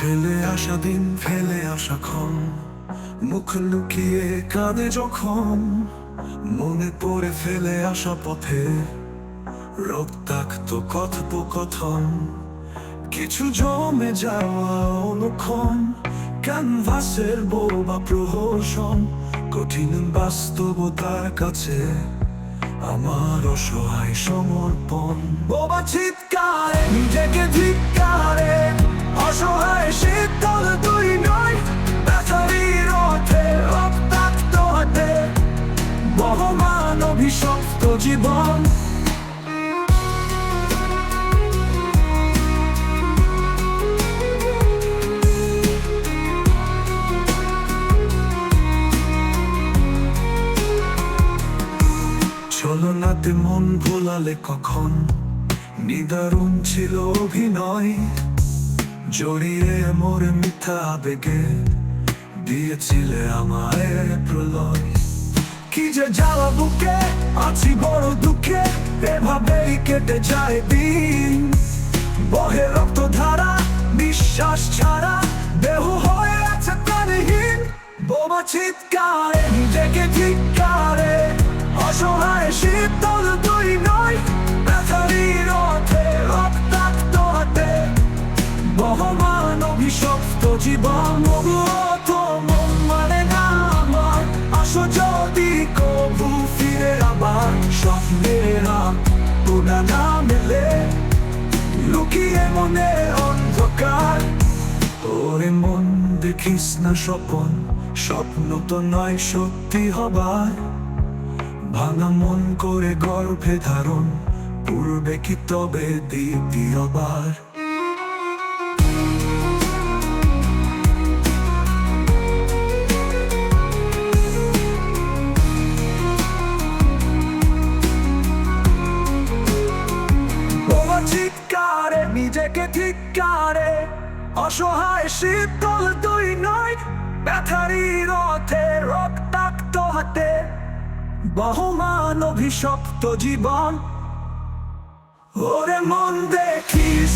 ফেলে আসা দিন, ফেলে আসা ক্ষণ। মুখ লুকিয়ে কাঁদে যখন, মনে পড়ে ফেলে আসা পথে। রক্তাক্ত কথোপকথন, কিছু জমে যাওয়া অনুক্ষণ, ক্যানভাসের বোবা প্রহসন, কঠিন বাস্তবতার কাছে আমার অসহায় সমর্পণ। বোবা চিৎকারে নিজেকে ধিক্কারে জীবন। ছলনাতে মন ভোলালে কখন? নিদারুণ ছিল অভিনয়। জড়িয়ে মোরে মিথ্যা আবেগে দিয়েছিলে আমায় প্রলয়। কি যে জ্বালা বুকে আছি বড় দুঃখে, এভাবেই কেটে যায় দিন। বহে রক্ত ধারা বিশ্বাস ছাড়া, দেহ হয়ে আছে প্রাণহীন। বোমা চিৎকারে নিজেকে ধিক্কারে, অসহায় শীতল দুই নয় ব্যথারির অর্থে রক্তাক্ত হাতে। বহমান অভিশপ্ত জীবন পুনা না মেলে লুকিয়ে মনে অন্ধকার ওরে মন দেখিস না স্বপন স্বপ্ন তো নয় সত্যি হবার ভাঙা মন করে গর্ভে ধারণ পূর্বে কি তবে দ্বিতীয়বার ধিক্কারে অসহায়, শীতল দুই নয়, ব্যথারি রথে রক্তাক্ত হাতে বহমান অভিশপ্ত জীবন। ওরে মন দেখিস